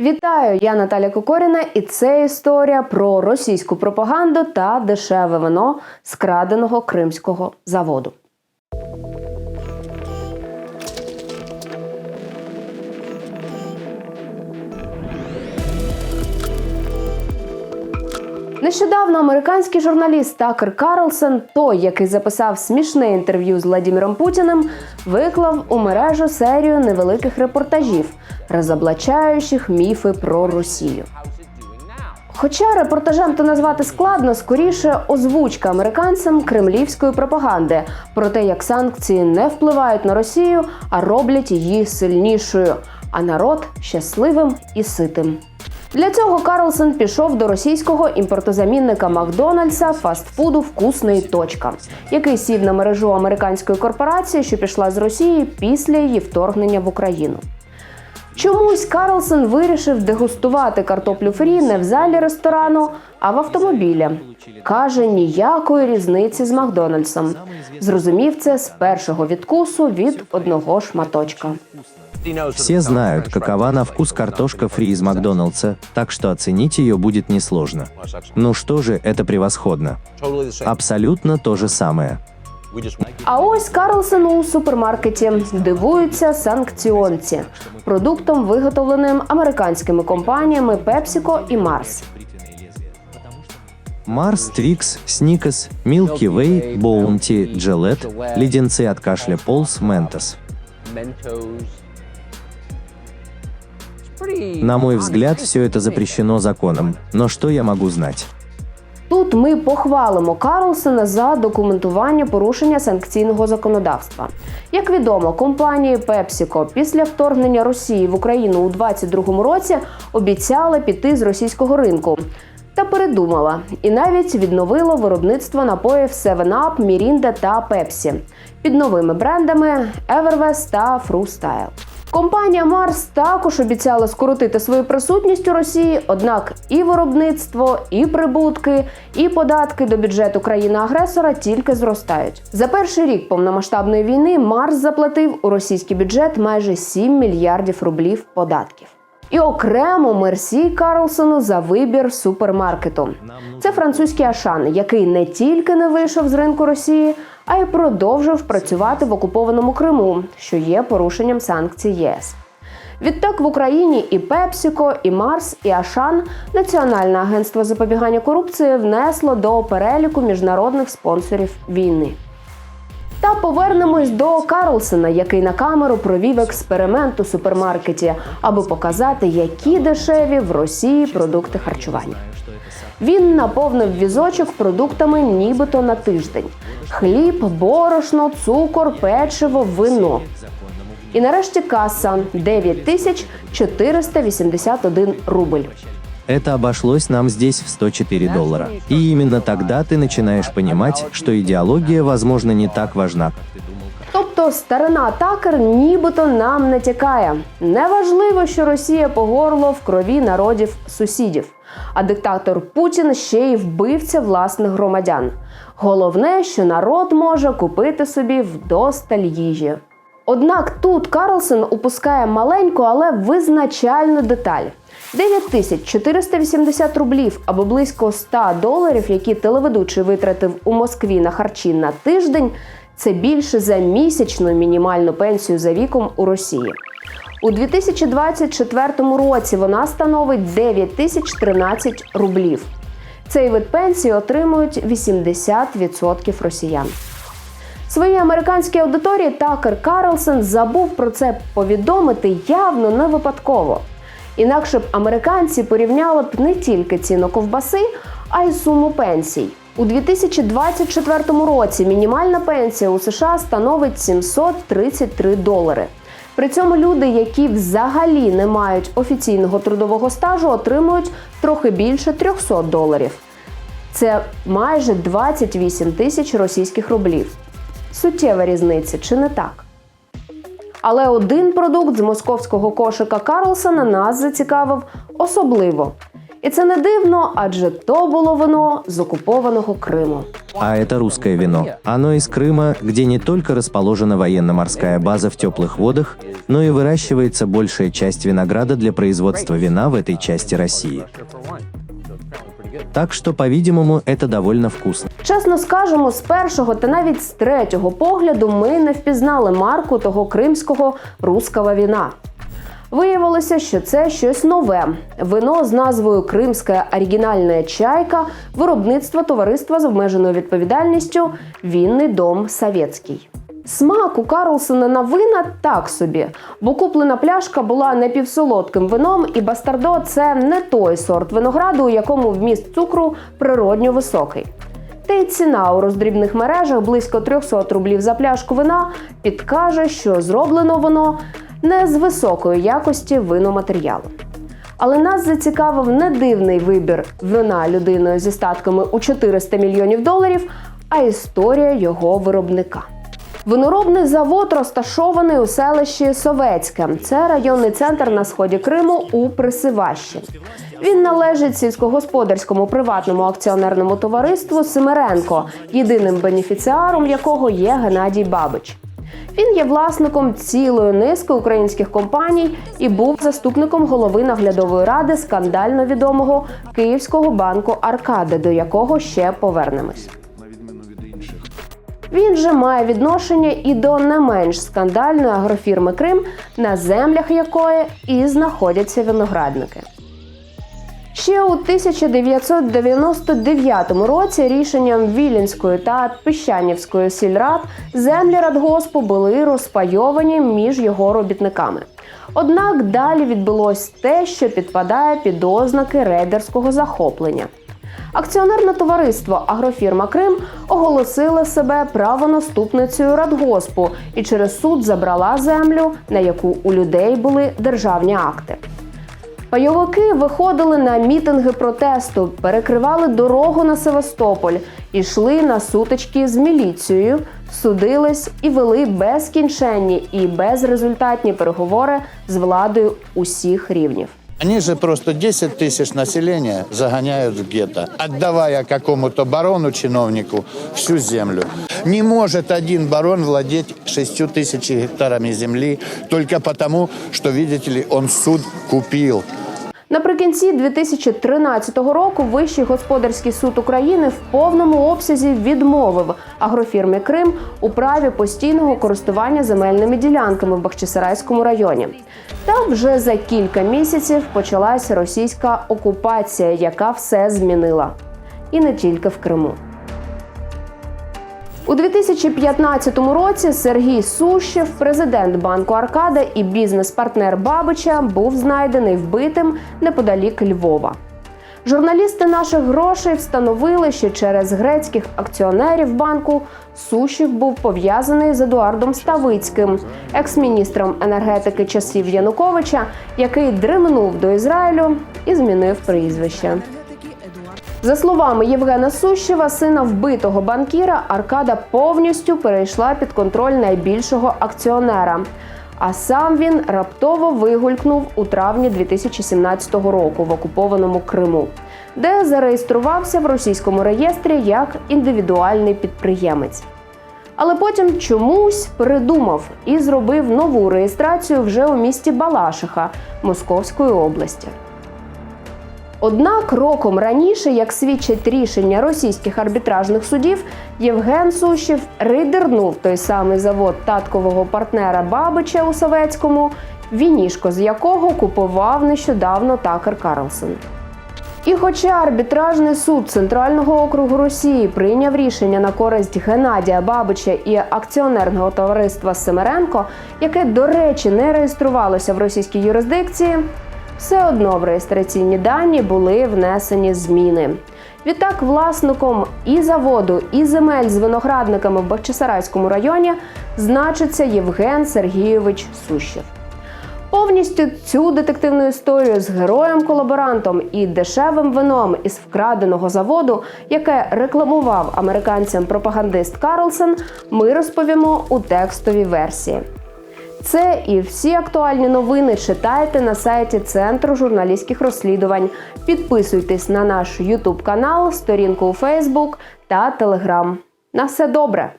Вітаю, я Наталя Кокоріна, і це історія про російську пропаганду та дешеве вино з краденого кримського заводу. Нещодавно американський журналіст Такер Карлсон, той, який записав смішне інтерв'ю з Владіміром Путіним, виклав у мережу серію невеликих репортажів, розоблачаючих міфи про Росію. Хоча репортажем то назвати складно, скоріше озвучка американцям кремлівської пропаганди про те, як санкції не впливають на Росію, а роблять її сильнішою, а народ щасливим і ситим. Для цього Карлсон пішов до російського імпортозамінника Макдональдса фастфуду Вкусний точка, який сів на мережу американської корпорації, що пішла з Росії після її вторгнення в Україну. Чомусь Карлсон вирішив дегустувати картоплю фрі не в залі ресторану, а в автомобілі. Каже, ніякої різниці з Макдональдсом. Зрозумів це з першого відкусу від одного шматочка. Все знают, какова на вкус картошка фри из Макдоналдса, так что оценить ее будет несложно. Ну что же, это превосходно. Абсолютно то же самое. А ось Карлсон у супермаркеті дивуються санкціонці продуктом, виготовленим американськими компаніями PepsiCo і Mars. Марс, Твикс, Сникас, Милки Вей, Боунти, Джилет, леденцы от кашля Полс, Ментос. На мой взгляд, все это запрещено законом. Но что я могу знать? Тут ми похвалимо Карлсона за документування порушення санкційного законодавства. Як відомо, компанії PepsiCo після вторгнення Росії в Україну у 2022 році обіцяла піти з російського ринку. Та передумала і навіть відновила виробництво напоїв 7-Up, Mirinda та Pepsi під новими брендами Evervest та Freestyle. Компанія Марс також обіцяла скоротити свою присутність у Росії, однак і виробництво, і прибутки, і податки до бюджету країни-агресора тільки зростають. За перший рік повномасштабної війни Марс заплатив у російський бюджет майже 7 мільярдів рублів податків. І окремо мерсі Карлсону за вибір супермаркету. Це французький Ашан, який не тільки не вийшов з ринку Росії, а й продовжив працювати в окупованому Криму, що є порушенням санкцій ЄС. Відтак в Україні і Пепсіко, і Марс, і Ашан Національне агентство запобігання корупції внесло до переліку міжнародних спонсорів війни. Та повернемось до Карлсона, який на камеру провів експеримент у супермаркеті, аби показати, які дешеві в Росії продукти харчування. Він наповнив візочок продуктами нібито на тиждень: хліб, борошно, цукор, печиво, вино. І нарешті каса 9481 рубль. Это обошлось нам здесь в 104 доллара. И именно тогда ты начинаешь понимать, что идеология, возможно, не так важна. Тобто старина Такер нібито нам натякає. Неважливо, що Росія по горло в крові народів сусідів, а диктатор Путін ще й вбивця власних громадян. Головне, що народ може купити собі вдосталь їжі. Однак тут Карлсон упускає маленьку, але визначальну деталь. 9480 рублів або близько 100 доларів, які телеведучий витратив у Москві на харчі на тиждень, це більше за місячну мінімальну пенсію за віком у Росії. У 2024 році вона становить 9013 рублів. Цей вид пенсії отримують 80% росіян. Своїй американській аудиторії Такер Карлсон забув про це повідомити явно не випадково. Інакше б американці порівняли б не тільки ціну ковбаси, а й суму пенсій. У 2024 році мінімальна пенсія у США становить 733 долари. При цьому люди, які взагалі не мають офіційного трудового стажу, отримують трохи більше 300 доларів. Це майже 28 тисяч російських рублів. Суттєва різниця, чи не так? Але один продукт з московського кошика Карлсона нас зацікавив особливо. І це не дивно, адже то було вино з окупованого Криму. А это русское вино. Оно из Крыма, где не только расположена военно-морская база в теплых водах, но и выращивается большая часть винограда для производства вина в этой части России. Так что, по-видимому, это довольно вкусно. Чесно скажемо, з першого та навіть з третього погляду ми не впізнали марку того кримського руского віна. Виявилося, що це щось нове. Вино з назвою Кримська оригінальна чайка виробництва товариства з обмеженою відповідальністю Вінний дом Савєцький. Смак у Карлсона на вина так собі, бо куплена пляшка була напівсолодким вином, і бастардо це не той сорт винограду, у якому вміст цукру природньо високий. Та й ціна у роздрібних мережах близько 300 рублів за пляшку вина підкаже, що зроблено воно не з високої якості виноматеріалу. Але нас зацікавив не дивний вибір вина людиною зі статками у 400 мільйонів доларів, а історія його виробника. Виноробний завод розташований у селищі Совецьке. Це районний центр на сході Криму у Присиващі. Він належить сільськогосподарському приватному акціонерному товариству Семеренко, єдиним бенефіціаром якого є Геннадій Бабич. Він є власником цілої низки українських компаній і був заступником голови наглядової ради скандально відомого Київського банку Аркади, до якого ще повернемось. Він же має відношення і до не менш скандальної агрофірми Крим, на землях якої і знаходяться виноградники. Ще у 1999 році рішенням Віленської та Піщанівської сільрад землі радгоспу були розпайовані між його робітниками. Однак далі відбулось те, що підпадає під ознаки рейдерського захоплення. Акціонерне товариство Агрофірма Крим оголосило себе правонаступницею радгоспу і через суд забрала землю, на яку у людей були державні акти. Пайовики виходили на мітинги протесту, перекривали дорогу на Севастополь, ішли на сутички з міліцією, судились і вели безкінченні і безрезультатні переговори з владою усіх рівнів. Они же просто 10 тысяч населения загоняют в гетто, отдавая какому-то барону, чиновнику, всю землю. Не может один барон владеть 6 тысяч гектарами земли только потому, что, видите ли, он суд купил. Наприкінці 2013 року Вищий господарський суд України в повному обсязі відмовив агрофірмі Крим у праві постійного користування земельними ділянками в Бахчисарайському районі. Та вже за кілька місяців почалася російська окупація, яка все змінила, і не тільки в Криму. У 2015 році Сергій Сущев, президент банку Аркада і бізнес-партнер Бабича, був знайдений вбитим неподалік Львова. Журналісти наших грошей встановили, що через грецьких акціонерів банку Сущев був пов'язаний з Едуардом Ставицьким, екс-міністром енергетики часів Януковича, який дремнув до Ізраїлю і змінив прізвище. За словами Євгена Сущева, сина вбитого банкіра, Аркада повністю перейшла під контроль найбільшого акціонера. А сам він раптово вигулькнув у травні 2017 року в окупованому Криму, де зареєструвався в російському реєстрі як індивідуальний підприємець. Але потім чомусь передумав і зробив нову реєстрацію вже у місті Балашиха Московської області. Однак роком раніше, як свідчать рішення російських арбітражних судів, Євген Сущів рейдернув той самий завод таткового партнера Бабича у Советському, вінішко з якого купував нещодавно Такер Карлсон. І хоча арбітражний суд Центрального округу Росії прийняв рішення на користь Геннадія Бабича і акціонерного товариства Семеренко, яке, до речі, не реєструвалося в російській юрисдикції, все одно в реєстраційні дані були внесені зміни. Відтак, власником і заводу, і земель з виноградниками в Бахчисарайському районі значиться Євген Сергійович Сущев. Повністю цю детективну історію з героєм-колаборантом і дешевим вином із вкраденого заводу, яке рекламував американцям пропагандист Карлсон, ми розповімо у текстовій версії. Це і всі актуальні новини читайте на сайті Центру журналістських розслідувань. Підписуйтесь на наш YouTube канал, сторінку у Facebook та Telegram. На все добре!